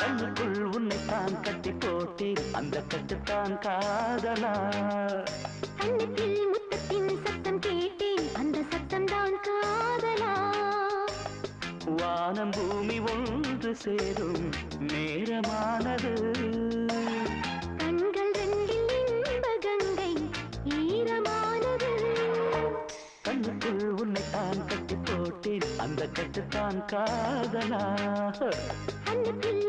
கண்ணுக்குள் உன்னை தான் கட்டி போட்டேன். அந்த கட்டுத்தான் காதலா. கண்ணத்தில் முத்தத்தின் சத்தம் கேட்டேன். அந்த சத்தம் தான் காதலா. வானம் பூமி ஒன்று சேரும். நேரமானது. கண்கள் ரெண்டில் இன்ப கங்கை ஈரமானது. கண்ணுக்குள் உன்னை தான் கட்டி போட்டேன். அந்த கட்டுத்தான் காதலா. கண்ணத்தில்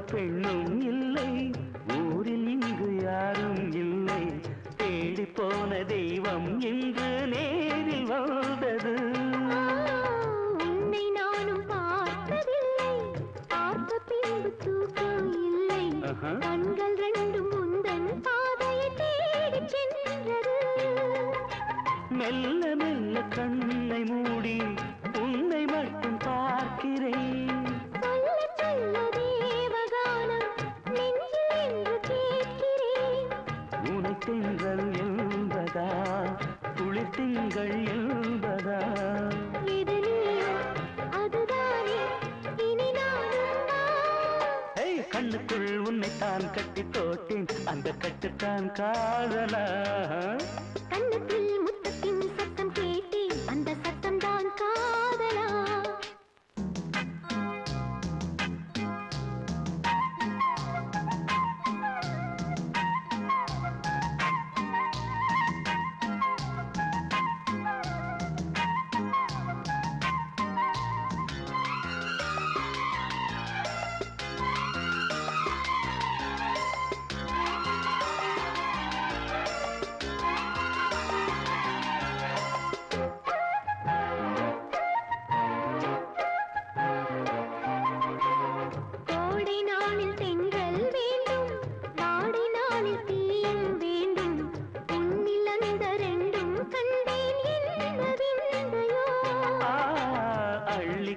பெண்ணும் இல்லை ஊரில் இங்கு யாரும் இல்லை. தேடி போன தெய்வம் இன்று நேரில் வந்தது. உன்னை நானும் பார்த்ததில்லை. பார்த்த பின்பு தூக்கம் இல்லை. கண்கள் ரெண்டும் முந்தன் பாதையை தேடி சென்றது. மெல்ல மெல்ல கண்ணை மூடி உன்னை கேட்கிறேன் உனை திங்கள் என்பதா? குளிர் திங்கள் என்பதா கண்ணுக்குள் உன்னை தான் கட்டி போட்டேன் அந்த கட்டுத்தான் காதலா?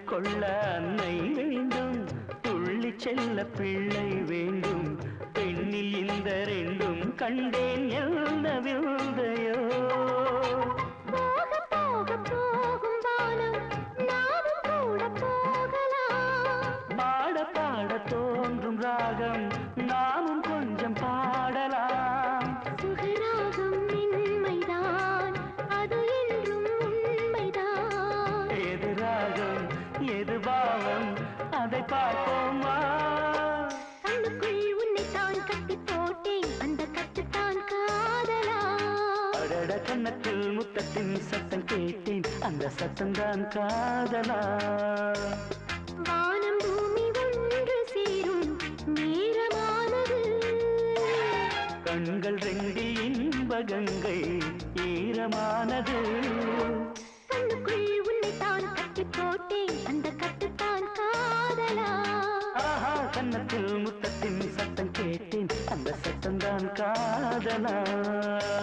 கொள்ள அன்னை வேண்டும். துள்ளி செல்ல பிள்ளை வேண்டும். பெண்ணில் இந்த ரெண்டும் கண்டேன் என்ன விந்தையோ. கண்ணத்தில் முத்தத்தின் சத்தம் கேட்டேன். அந்த சத்தம்தான் காதலா. வானம் பூமி ஒன்று சேரும் நேரமானது. கண்கள் ரெண்டில் இன்ப கங்கை ஈரமானது தான் கண்ணத்தில் முத்தத்தின் சத்தம் கேட்டேன். அந்த சத்தம்தான் காதலா.